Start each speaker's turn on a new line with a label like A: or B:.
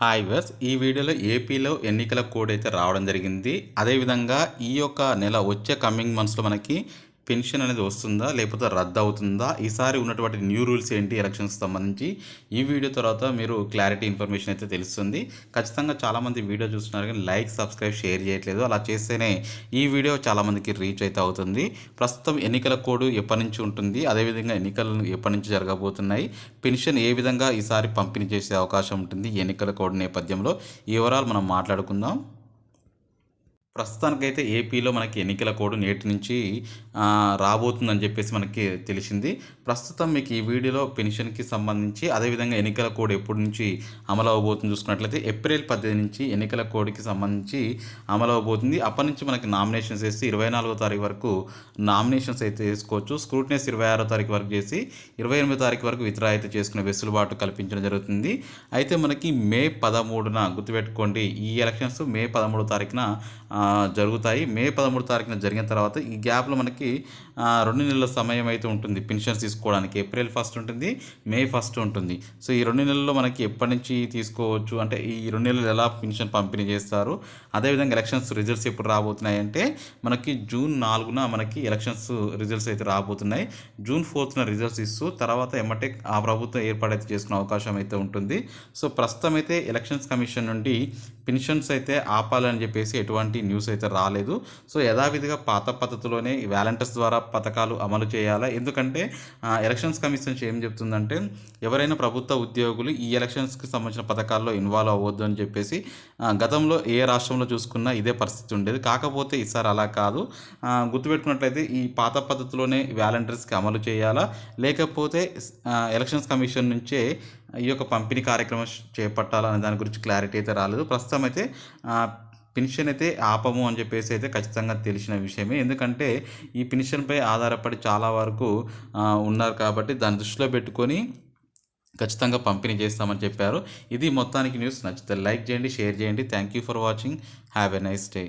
A: Hi verse ఈ వీడియోలో ఏపీలో ఎన్నికల కోడ్ అయితే రావడం జరిగింది. అదేవిధంగా ఈ యొక్క నెల వచ్చే కమింగ్ మంత్స్లో మనకి పెన్షన్ అనేది వస్తుందా లేకపోతే రద్దు అవుతుందా? ఈసారి ఉన్నటువంటి న్యూ రూల్స్ ఏంటి ఎలక్షన్స్ సంబంధించి? ఈ వీడియో తర్వాత మీరు క్లారిటీ ఇన్ఫర్మేషన్ అయితే తెలుస్తుంది. ఖచ్చితంగా చాలామంది వీడియో చూస్తున్నారు కానీ లైక్ సబ్స్క్రైబ్ షేర్ చేయట్లేదు. అలా చేస్తేనే ఈ వీడియో చాలామందికి రీచ్ అయితే అవుతుంది. ప్రస్తుతం ఎన్నికల కోడ్ ఎప్పటి నుంచి ఉంటుంది అదేవిధంగా ఎన్నికలు ఎప్పటి నుంచి జరగబోతున్నాయి పెన్షన్ ఏ విధంగా ఈసారి పంపిణీ చేసే అవకాశం ఉంటుంది ఈ ఎన్నికల కోడ్ నేపథ్యంలో? ఈ వివరాలు మనం మాట్లాడుకుందాం. ప్రస్తుతానికైతే ఏపీలో మనకి ఎన్నికల కోడ్ నేటి నుంచి రాబోతుందని చెప్పేసి మనకి తెలిసింది. ప్రస్తుతం మీకు ఈ వీడియోలో పెన్షన్కి సంబంధించి అదేవిధంగా ఎన్నికల కోడ్ ఎప్పటి నుంచి అమలు అవబోతుంది చూసుకున్నట్లయితే ఏప్రిల్ పద్దెనిమిది నుంచి ఎన్నికల కోడ్కి సంబంధించి అమలు అవబోతుంది. అప్పటి నుంచి మనకి నామినేషన్స్ వేసి ఇరవై నాలుగో తారీఖు వరకు నామినేషన్స్ అయితే వేసుకోవచ్చు. స్క్రూట్నెస్ ఇరవై ఆరో తారీఖు వరకు చేసి ఇరవై ఎనిమిదో తారీఖు వరకు విత్డ్రా అయితే చేసుకునే వెసులుబాటు కల్పించడం జరుగుతుంది. అయితే మనకి మే పదమూడున గుర్తుపెట్టుకోండి ఈ ఎలక్షన్స్ మే పదమూడో తారీఖున జరుగుతాయి. మే పదమూడు తారీఖున జరిగిన తర్వాత ఈ గ్యాప్లో మనకి రెండు నెలల సమయం అయితే ఉంటుంది పెన్షన్స్ తీసుకోవడానికి. ఏప్రిల్ ఫస్ట్ ఉంటుంది మే ఫస్ట్ ఉంటుంది. సో ఈ రెండు నెలల్లో మనకి ఎప్పటి నుంచి తీసుకోవచ్చు? అంటే ఈ రెండు నెలలు ఎలా పెన్షన్ పంపిణీ చేస్తారు? అదేవిధంగా ఎలక్షన్స్ రిజల్ట్స్ ఎప్పుడు రాబోతున్నాయి అంటే మనకి జూన్ నాలుగున మనకి ఎలక్షన్స్ రిజల్ట్స్ అయితే రాబోతున్నాయి. జూన్ ఫోర్త్న రిజల్ట్స్ ఇస్తూ తర్వాత ఎమ్మటే ఆ ప్రభుత్వం ఏర్పాటైతే చేసుకునే అవకాశం అయితే ఉంటుంది. సో ప్రస్తుతం అయితే ఎలక్షన్స్ కమిషన్ నుండి పెన్షన్స్ అయితే ఆపాలని చెప్పేసి ఎటువంటి న్యూస్ అయితే రాలేదు. సో యథావిధిగా పాత పద్ధతిలోనే వ్యాలంటీర్స్ ద్వారా పథకాలు అమలు చేయాలా? ఎందుకంటే ఎలక్షన్స్ కమిషన్ ఏం చెప్తుందంటే ఎవరైనా ప్రభుత్వ ఉద్యోగులు ఈ ఎలక్షన్స్కి సంబంధించిన పథకాల్లో ఇన్వాల్వ్ అవ్వద్దు అని చెప్పేసి గతంలో ఏ రాష్ట్రంలో చూసుకున్నా ఇదే పరిస్థితి ఉండేది. కాకపోతే ఈసారి అలా కాదు. గుర్తుపెట్టుకున్నట్లయితే ఈ పాత పద్ధతిలోనే వ్యాలంటీర్స్కి అమలు చేయాలా? లేకపోతే ఎలక్షన్స్ కమిషన్ నుంచే ఈ యొక్క పంపిణీ కార్యక్రమం చేపట్టాలనే దాని గురించి క్లారిటీ అయితే రాలేదు. ప్రస్తుతం అయితే పెన్షన్ అయితే ఆపము అని చెప్పేసి అయితే ఖచ్చితంగా తెలిసిన విషయమే. ఎందుకంటే ఈ పెన్షన్పై ఆధారపడి చాలా వరకు ఉన్నారు కాబట్టి దాన్ని దృష్టిలో పెట్టుకొని ఖచ్చితంగా పంపిణీ చేస్తామని చెప్పారు. ఇది మొత్తానికి న్యూస్ నచ్చితే లైక్ చేయండి షేర్ చేయండి. Thank you for watching. Have a nice day.